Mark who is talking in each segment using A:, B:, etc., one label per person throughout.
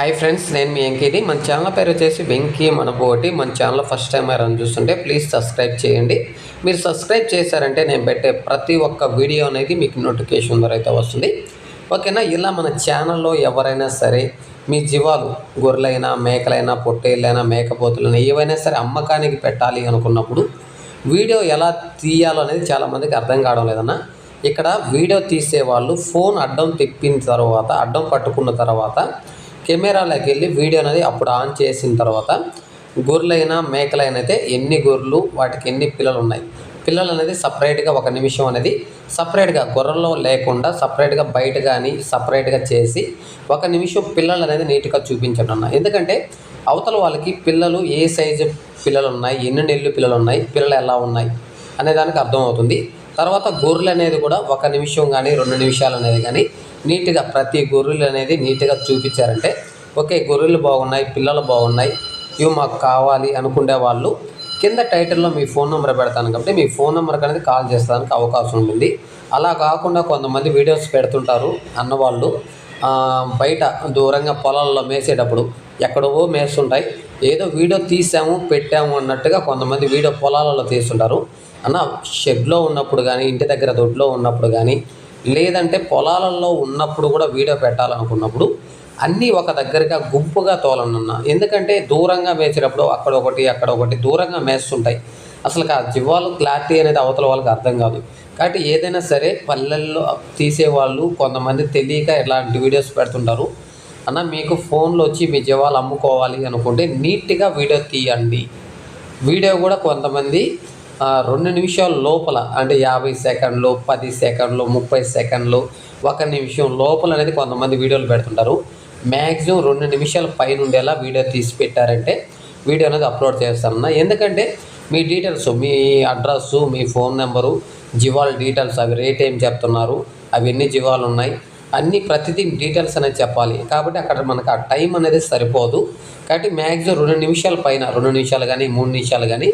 A: Hi friends నేను మీ వెంకీని మన channel పేరు వచ్చేసి వెంకీ మనబోటి మన ఛానల్ ఫస్ట్ టైం ఎవరైనా చూస్తుంటే ప్లీజ్ సబ్స్క్రైబ్ చేయండి. మీరు సబ్స్క్రైబ్ చేశారంటే నేను పెట్టే ప్రతి ఒక్క వీడియో అనేది మీకు నోటిఫికేషన్ ద్వారా అయితే వస్తుంది. ఓకేనా ఇలా మన ఛానల్లో ఎవరైనా సరే మీ జీవాలు గొర్రెలైనా మేకలైనా పొట్టేళ్ళైనా మేకపోతులైనా ఏవైనా సరే అమ్మకానికి పెట్టాలి అనుకున్నప్పుడు వీడియో ఎలా తీయాలో అనేది చాలామందికి అర్థం కావడం లేదన్నా. ఇక్కడ వీడియో తీసే వాళ్ళు ఫోన్ అడ్డం తిప్పిన తర్వాత అడ్డం పట్టుకున్న తర్వాత కెమెరాలోకి వెళ్ళి వీడియో అనేది అప్పుడు ఆన్ చేసిన తర్వాత గొర్రెలైనా మేకలైనా అయితే ఎన్ని గొర్రెలు వాటికి ఎన్ని పిల్లలు ఉన్నాయి పిల్లలు అనేది సపరేట్గా ఒక నిమిషం అనేది సపరేట్గా గొర్రెల్లో లేకుండా సపరేట్గా బయట కానీ సపరేట్గా చేసి ఒక నిమిషం పిల్లలు అనేది నీట్గా చూపించడం అన్న. ఎందుకంటే అవతల వాళ్ళకి పిల్లలు ఏ సైజు పిల్లలు ఉన్నాయి ఎన్ని నెలలు పిల్లలు ఉన్నాయి పిల్లలు ఎలా ఉన్నాయి అనే దానికి అర్థమవుతుంది. తర్వాత గొర్రెలు అనేది కూడా ఒక నిమిషం కానీ రెండు నిమిషాలు అనేది కానీ నీట్గా ప్రతి గొర్రెలు అనేది నీట్గా చూపించారంటే ఓకే గొర్రెలు బాగున్నాయి పిల్లలు బాగున్నాయి ఇవి మాకు కావాలి అనుకునే వాళ్ళు కింద టైటిల్లో మీ ఫోన్ నెంబర్ పెడతాను కాబట్టి మీ ఫోన్ నెంబర్కి అనేది కాల్ చేస్తానికి అవకాశం ఉంటుంది. అలా కాకుండా కొంతమంది వీడియోస్ పెడుతుంటారు అన్నవాళ్ళు. బయట దూరంగా పొలాల్లో మేసేటప్పుడు ఎక్కడవో మేస్తుంటాయి. ఏదో వీడియో తీసాము పెట్టాము అన్నట్టుగా కొంతమంది వీడియో పొలాలలో తీస్తుంటారు. అన్న షెడ్లో ఉన్నప్పుడు కానీ ఇంటి దగ్గర దొడ్లో ఉన్నప్పుడు కానీ లేదంటే పొలాలలో ఉన్నప్పుడు కూడా వీడియో పెట్టాలనుకున్నప్పుడు అన్నీ ఒక దగ్గరగా గుంపుగా తోలనున్నా. ఎందుకంటే దూరంగా మేసేటప్పుడు అక్కడ ఒకటి అక్కడ ఒకటి దూరంగా మేస్తుంటాయి. అసలు ఆ జీవాలు క్లారిటీ అనేది అవతల వాళ్ళకి అర్థం కాదు. కాబట్టి ఏదైనా సరే పల్లెల్లో తీసేవాళ్ళు కొంతమంది తెలియక ఇలాంటి వీడియోస్ పెడుతుంటారు. అన్న మీకు ఫోన్లో వచ్చి మీ జీవాలు అమ్ముకోవాలి అనుకుంటే నీట్గా వీడియో తీయండి. వీడియో కూడా కొంతమంది రెండు నిమిషాల లోపల అంటే యాభై సెకండ్లు పది సెకండ్లు ముప్పై సెకండ్లు ఒక నిమిషం లోపల అనేది కొంతమంది వీడియోలు పెడుతుంటారు. మ్యాక్సిమం రెండు నిమిషాల పైన ఉండేలా వీడియో తీసి పెట్టారంటే వీడియో అనేది అప్లోడ్ చేస్తానన్నా. ఎందుకంటే మీ డీటెయిల్స్ మీ అడ్రస్సు మీ ఫోన్ నెంబరు జీవాల డీటెయిల్స్ అవి రేట్ ఏం చెప్తున్నారు అవి ఎన్ని జీవాలు ఉన్నాయి అన్ని ప్రతిదీ డీటెయిల్స్ అనేది చెప్పాలి. కాబట్టి అక్కడ మనకు ఆ టైం అనేది సరిపోదు. కాబట్టి మ్యాక్సిమం రెండు నిమిషాల పైన రెండు నిమిషాలు కానీ మూడు నిమిషాలు కానీ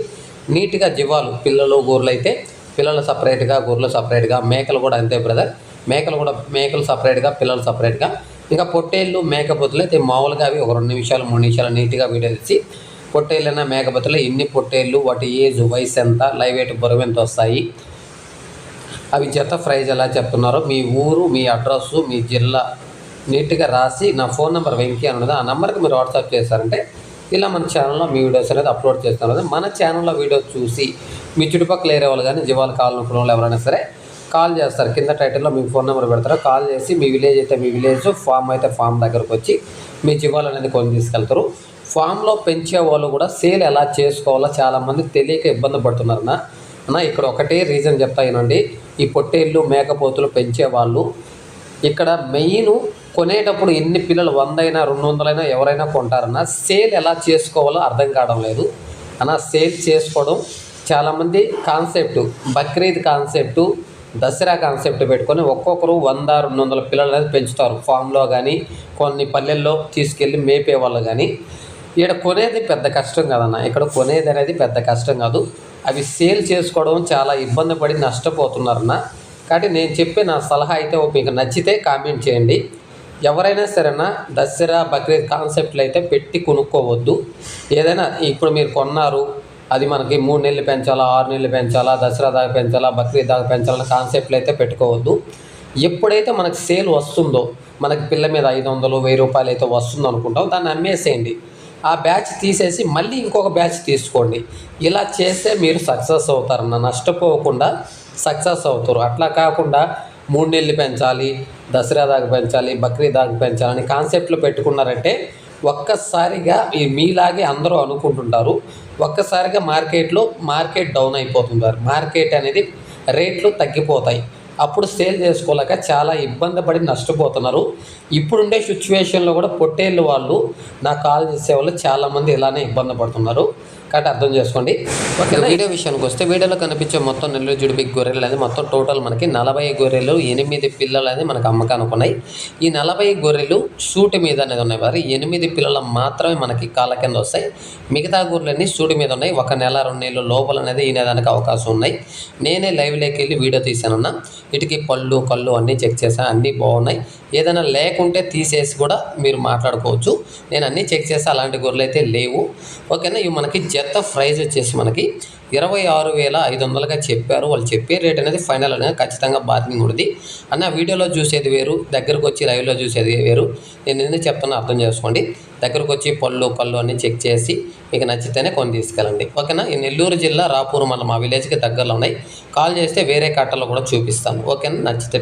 A: నీట్గా జీవాలు పిల్లలు గొర్రెలు అయితే పిల్లలు సపరేట్గా గొర్రెలు సపరేట్గా మేకలు కూడా అంతే బ్రదర్. మేకలు కూడా మేకలు సపరేట్గా పిల్లలు సపరేట్గా. ఇంకా పొట్టేళ్ళు మేకపోతులు అయితే మామూలుగా అవి ఒక రెండు నిమిషాలు మూడు నిమిషాలు నీట్గా వీడియో తెచ్చి పొట్టేళ్ళైనా మేకపోతులు ఎన్ని పొట్టేళ్ళు వాటి ఏజ్ వయసు ఎంత లైవ్ వెయిట్ బరువు ఎంత వస్తాయి? అవి జత ప్రైజ్ ఎలా చెప్తున్నారో మీ ఊరు మీ అడ్రస్సు మీ జిల్లా నీట్గా రాసి నా ఫోన్ నెంబర్ వెంకీ అన్నది ఆ నెంబర్కి మీరు వాట్సాప్ చేశారంటే ఇలా మన ఛానల్లో మీ వీడియోస్ అనేది అప్లోడ్ చేస్తాను కదా మన ఛానల్లో వీడియో చూసి మీ చుట్టుపక్కల ఏరే వాళ్ళు కానీ జీవాలు కావాలనుకున్న వాళ్ళు ఎవరైనా సరే కాల్ చేస్తారు. కింద టైటిల్లో మీ ఫోన్ నెంబర్ పెడతారు. కాల్ చేసి మీ విలేజ్ అయితే మీ విలేజ్ ఫామ్ అయితే ఫామ్ దగ్గరకు వచ్చి మీ జీవాలు అనేది కొని తీసుకెళ్తారు. ఫామ్లో పెంచే వాళ్ళు కూడా సేల్ ఎలా చేసుకోవాలో చాలామంది తెలియక ఇబ్బంది పడుతున్నారు అన్న. ఇక్కడ ఒకటే రీజన్ చెప్తాయినండి ఈ పొట్టేళ్ళు మేకపోతులు పెంచే వాళ్ళు ఇక్కడ మెయిన్ కొనేటప్పుడు ఎన్ని పిల్లలు వందైనా రెండు వందలైనా ఎవరైనా కొంటారన్నా సేల్ ఎలా చేసుకోవాలో అర్థం కావడం లేదు. అన్న సేల్ చేసుకోవడం చాలామంది concept Bakrid concept Dasara concept పెట్టుకొని ఒక్కొక్కరు వంద రెండు వందల పిల్లలు అనేది పెంచుతారు. ఫామ్లో కానీ కొన్ని పల్లెల్లో తీసుకెళ్ళి మేపే వాళ్ళు కానీ ఇక్కడ కొనేది పెద్ద కష్టం కదన్న. ఇక్కడ కొనేది అనేది పెద్ద కష్టం కాదు. అవి సేల్ చేసుకోవడం చాలా ఇబ్బంది పడి నష్టపోతున్నారన్న. కాబట్టి నేను చెప్పే నా సలహా అయితే మీకు నచ్చితే కామెంట్ చేయండి. ఎవరైనా సరేనా దసరా బక్రీద్ కాన్సెప్ట్లు అయితే పెట్టి కొనుక్కోవద్దు. ఏదైనా ఇప్పుడు మీరు కొన్నారు అది మనకి మూడు నెలలు పెంచాలా ఆరు నెలలు పెంచాలా దసరా దాకా పెంచాలా బక్రీద్ దాకా పెంచాలన్న కాన్సెప్ట్లు అయితే పెట్టుకోవద్దు. ఎప్పుడైతే మనకు సేల్ వస్తుందో మనకి పిల్ల మీద ఐదు వందలు వెయ్యి రూపాయలు అయితే వస్తుందో అనుకుంటాం దాన్ని అమ్మేసేయండి. ఆ బ్యాచ్ తీసేసి మళ్ళీ ఇంకొక బ్యాచ్ తీసుకోండి. ఇలా చేస్తే మీరు సక్సెస్ అవుతారన్న నష్టపోకుండా సక్సెస్ అవుతారు. అట్లా కాకుండా మూడు నెలలు పెంచాలి దసరా దాకా పెంచాలి బక్రీద్ దాకా పెంచాలని కాన్సెప్ట్లు పెట్టుకున్నారంటే ఒక్కసారిగా ఈ మీలాగే అందరూ అనుకుంటుంటారు. ఒక్కసారిగా మార్కెట్లో మార్కెట్ డౌన్ అయిపోతుంటారు. మార్కెట్ అనేది రేట్లు తగ్గిపోతాయి. అప్పుడు సేల్ చేసుకోలేక చాలా ఇబ్బంది పడి నష్టపోతున్నారు. ఇప్పుడుండే సిచ్యువేషన్లో కూడా పొట్టేళ్ళు వాళ్ళు నాకు కాల్ చేసే వాళ్ళు చాలామంది ఇలానే ఇబ్బంది పడుతున్నారు. కాబట్టి అర్థం చేసుకోండి. ఓకే వీడియో విషయానికి వస్తే వీడియోలో కనిపించే మొత్తం నెల్లూరు జుడిపి గొర్రెలు అనేది మొత్తం టోటల్ మనకి నలభై గొర్రెలు ఎనిమిది పిల్లలు అనేది మనకు అమ్మకానికి ఉన్నాయి. ఈ నలభై గొర్రెలు సూటి మీద అనేది ఉన్నాయి మరి ఎనిమిది పిల్లలు మాత్రమే మనకి కాళ్ళ కింద వస్తాయి. మిగతా గొర్రెలన్నీ సూటి మీద ఉన్నాయి. ఒక నెల రెండు నెలలు లోపల అనేది ఈనేదానికి అవకాశం ఉన్నాయి. నేనే లైవ్లోకి వెళ్ళి వీడియో తీసానన్నా వీటికి పళ్ళు కళ్ళు అన్నీ చెక్ చేశాను అన్నీ బాగున్నాయి. ఏదైనా లేకుంటే తీసేసి కూడా మీరు మాట్లాడుకోవచ్చు. నేను అన్నీ చెక్ చేసి అలాంటి గొర్రెలు అయితే లేవు. ఓకేనా? ఇవి మనకి జత ప్రైజ్ వచ్చేసి మనకి ఇరవై ఆరు వేల ఐదు వందలుగా చెప్పారు. వాళ్ళు చెప్పే రేట్ అనేది ఫైనల్ అనేది ఖచ్చితంగా బార్గింగ్ ఉంటుంది. అన్న వీడియోలో చూసేది వేరు దగ్గరకు వచ్చి లైవ్లో చూసేది వేరు. నేను ఎందుకు చెప్తున్నా అర్థం చేసుకోండి. దగ్గరకు వచ్చి పళ్ళు పళ్ళు అన్నీ చెక్ చేసి మీకు నచ్చితేనే కొని తీసుకెళ్ళండి. ఓకేనా? ఈ నెల్లూరు జిల్లా రాపూర్ మళ్ళీ మా విలేజ్కి దగ్గరలో ఉన్నాయి. కాల్ చేస్తే వేరే కట్టలో కూడా చూపిస్తాను. ఓకేనా? నచ్చితే